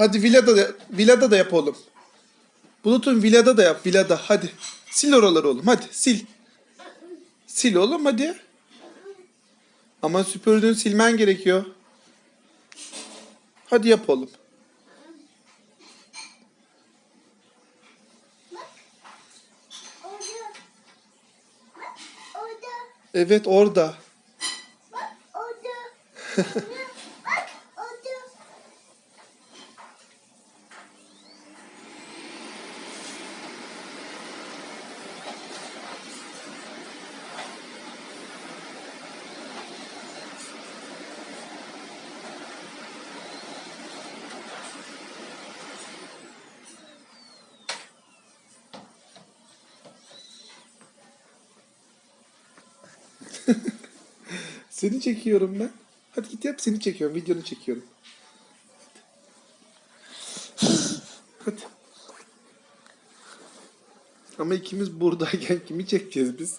Hadi villada da, villada da yap oğlum. Bulut'un villada da yap villada hadi. Sil oraları oğlum hadi sil. Sil oğlum hadi. Ama süpürdüğün silmen gerekiyor. Hadi yap oğlum. Evet orada. Bak orada. Bak orada. Seni çekiyorum ben. Hadi git yap seni çekiyorum. Videonu çekiyorum. Hadi. Ama ikimiz buradayken kimi çekeceğiz biz?